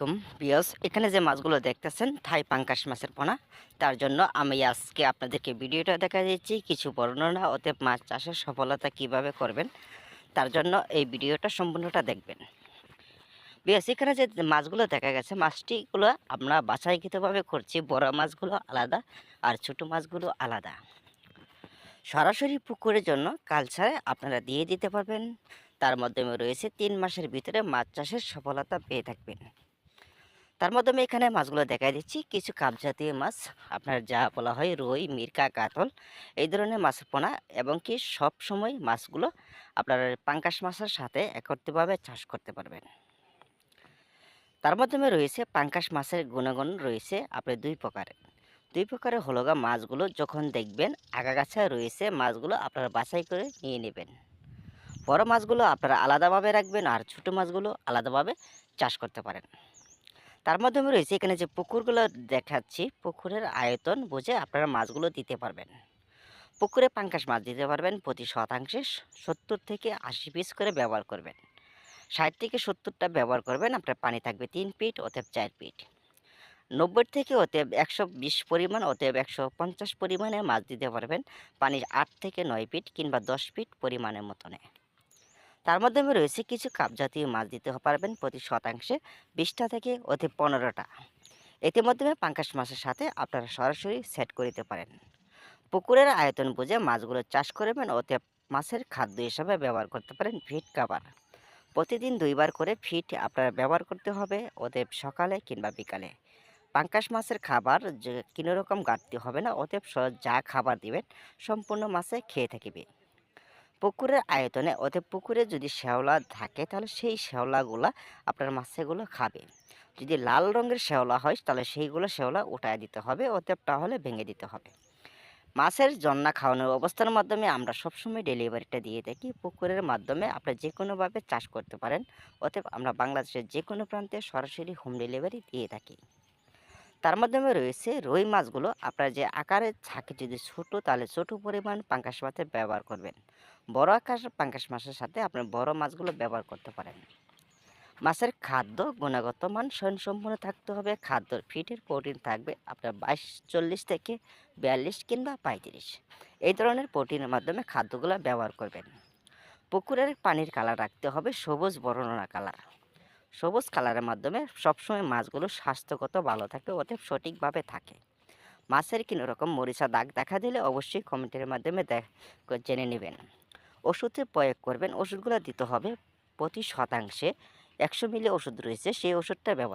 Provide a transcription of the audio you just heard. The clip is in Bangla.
আলাইকুম বিয়স এখানে যে মাছগুলো দেখতেছেন, থাই পাঙ্কাশ মাছের পোনা, তার জন্য আমি আজকে আপনাদেরকে ভিডিওটা দেখা দিচ্ছি, কিছু বর্ণনা ওতে মাছ চাষের সফলতা কীভাবে করবেন, তার জন্য এই ভিডিওটা সম্পূর্ণটা দেখবেন। বিয়স, এখানে যে মাছগুলো দেখা গেছে, মাছটিগুলো আমরা বাছাইকৃতভাবে করছি, বড় মাছগুলো আলাদা আর ছোট মাছগুলো আলাদা। সরাসরি পুকুরের জন্য কালচারে আপনারা দিয়ে দিতে পারবেন, তার মাধ্যমে রয়েছে তিন মাসের ভিতরে মাছ চাষের সফলতা পেয়ে থাকবেন। তার মাধ্যমে এখানে মাছগুলো দেখাই দিচ্ছি। কিছু কাপ জাতীয় মাছ, আপনার যা বলা হয় রুই, মিরকা, কাতল, এই ধরনের মাছ পোনা এবং কি সব সময় মাছগুলো আপনার পাঙ্কাশ মাছের সাথে একত্রিতভাবে চাষ করতে পারবেন। তার মাধ্যমে রয়েছে পাঙ্কাশ মাছের গুণাগুণ রয়েছে আপনি দুই প্রকারের দুই প্রকারের হলগা মাছগুলো যখন দেখবেন আগাগাছায় রয়েছে মাছগুলো আপনারা বাছাই করে নিয়ে নেবেন। বড় মাছগুলো আপনারা আলাদাভাবে রাখবেন আর ছোটো মাছগুলো আলাদাভাবে চাষ করতে পারেন। তার মাধ্যমে রয়েছে এখানে যে পুকুরগুলো দেখাচ্ছি, পুকুরের আয়তন বুঝে আপনারা মাছগুলো দিতে পারবেন। পুকুরে পাঙ্কাশ মাছ দিতে পারবেন, প্রতি শতাংশে সত্তর থেকে আশি পিস করে ব্যবহার করবেন। ষাট থেকে সত্তরটা ব্যবহার করবেন, আপনার পানি থাকবে তিন ফিট অতএব চার ফিট নব্বই থেকে অতএব একশো বিশ পরিমাণ, অতএব একশো পঞ্চাশ পরিমাণে মাছ দিতে পারবেন, পানির আট থেকে নয় ফিট কিংবা দশ ফিট পরিমাণের মতনে। তার মাধ্যমে রয়েছে কিছু কাপ জাতীয় মাছ দিতে পারবেন প্রতি শতাংশে বিশটা থেকে অতি পনেরোটা। এতে মাধ্যমে পাঙ্কাশ মাছের সাথে আপনারা সরাসরি সেট করে দিতে পারেন। পুকুরের আয়তন বুঝে মাছগুলো চাষ করবেন ওতে মাছের খাদ্য হিসাবে ব্যবহার করতে পারেন ফিট কাবার প্রতিদিন দুইবার করে ফিট আপনারা ব্যবহার করতে হবে ওতে সকালে কিংবা বিকালে। পাঙ্কাশ মাছের খাবার যে কোনো রকম ঘাটতি হবে না, অতএব যা খাবার দিবেন সম্পূর্ণ মাছে খেয়ে থাকিবে। পুকুরের আয়তনে অতএব পুকুরে যদি শ্যাওলা থাকে, তাহলে সেই শ্যাওলাগুলা আপনার মাছেগুলো খাবে। যদি লাল রঙের শ্যাওলা হয়, তাহলে সেইগুলো শ্যাওলা উঠায় দিতে হবে, অতএব তাহলে ভেঙে দিতে হবে। মাছের জন্না খাওয়ানোর অবস্থার মাধ্যমে আমরা সবসময় ডেলিভারিটা দিয়ে থাকি। পুকুরের মাধ্যমে আপনি যে কোনোভাবে চাষ করতে পারেন, অতএব আমরা বাংলাদেশের যে কোনো প্রান্তে সরাসরি হোম ডেলিভারি দিয়ে থাকি। তার মাধ্যমে রয়েছে রুই মাছগুলো। আপনার যে আকারে থাকে যদি ছোটো, তাহলে ছোটো পরিমাণ পাঙ্কাশ মাছের ব্যবহার করবেন। বড় আকাশ পাঙ্কাশ মাছের সাথে আপনি বড় মাছগুলো ব্যবহার করতে পারেন। মাছের খাদ্য গুণগত মান স্বয়ংসম্পূর্ণ থাকতে হবে। খাদ্যর ফিটের প্রোটিন থাকবে আপনার বাইশ, চল্লিশ থেকে বিয়াল্লিশ কিংবা পঁয়ত্রিশ। এই ধরনের প্রোটিনের মাধ্যমে খাদ্যগুলো ব্যবহার করবেন। পুকুরের পানির কালার রাখতে হবে সবুজ বর্ণনা কালার। সবুজ কালারের মাধ্যমে সবসময় মাছগুলো স্বাস্থ্যগত ভালো থাকে অতএব সঠিকভাবে থাকে। মাছের কোনো রকম মরিচা দাগ দেখা দিলে অবশ্যই কমেন্টের মাধ্যমে জেনে নেবেন। ওষুধে প্রয়োগ করবেন, ওষুধগুলো দিতে হবে প্রতি শতাংশে একশো মিলি ওষুধ রয়েছে, সেই ওষুধটা ব্যবহার